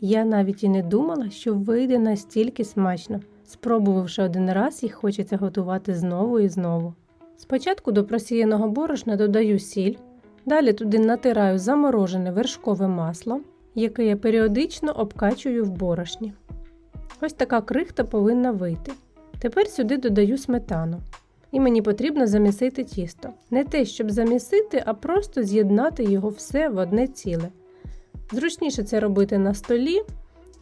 Я навіть і не думала, що вийде настільки смачно. Спробувавши один раз, їх хочеться готувати знову і знову. Спочатку до просіяного борошна додаю сіль, далі туди натираю заморожене вершкове масло, яке я періодично обкачую в борошні. Ось така крихта повинна вийти. Тепер сюди додаю сметану. І мені потрібно замісити тісто. Не те, щоб замісити, а просто з'єднати його все в одне ціле. Зручніше це робити на столі.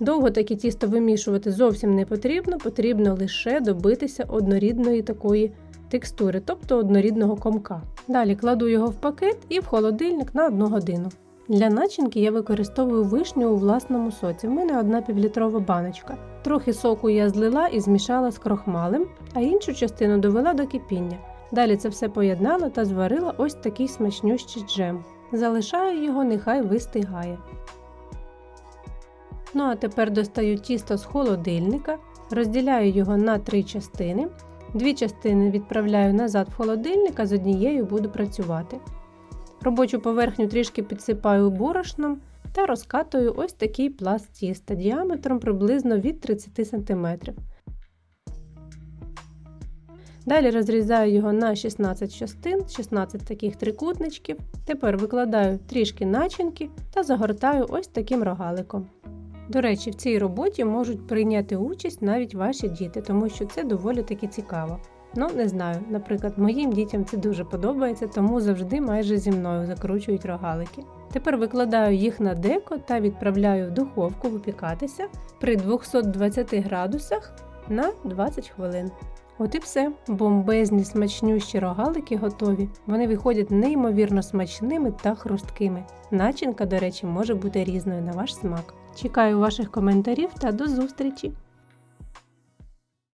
Довго таке тісто вимішувати зовсім не потрібно, потрібно лише добитися однорідної такої текстури, тобто однорідного комка. Далі кладу його в пакет і в холодильник на 1 годину. Для начинки я використовую вишню у власному соці. В мене одна півлітрова баночка. Трохи соку я злила і змішала з крохмалем, а іншу частину довела до кипіння. Далі це все поєднала та зварила ось такий смачнющий джем. Залишаю його, нехай вистигає. Ну а тепер достаю тісто з холодильника, розділяю його на три частини. Дві частини відправляю назад в холодильник, а з однією буду працювати. Робочу поверхню трішки підсипаю борошном та розкатую ось такий пласт тіста діаметром приблизно від 30 см. Далі розрізаю його на 16 частин, 16 таких трикутничків. Тепер викладаю трішки начинки та загортаю ось таким рогаликом. До речі, в цій роботі можуть прийняти участь навіть ваші діти, тому що це доволі таки цікаво. Ну, не знаю, наприклад, моїм дітям це дуже подобається, тому завжди майже зі мною закручують рогалики. Тепер викладаю їх на деко та відправляю в духовку випікатися при 220 градусах на 20 хвилин. От і все. Бомбезні смачнющі рогалики готові. Вони виходять неймовірно смачними та хрусткими. Начинка, до речі, може бути різною на ваш смак. Чекаю ваших коментарів та до зустрічі!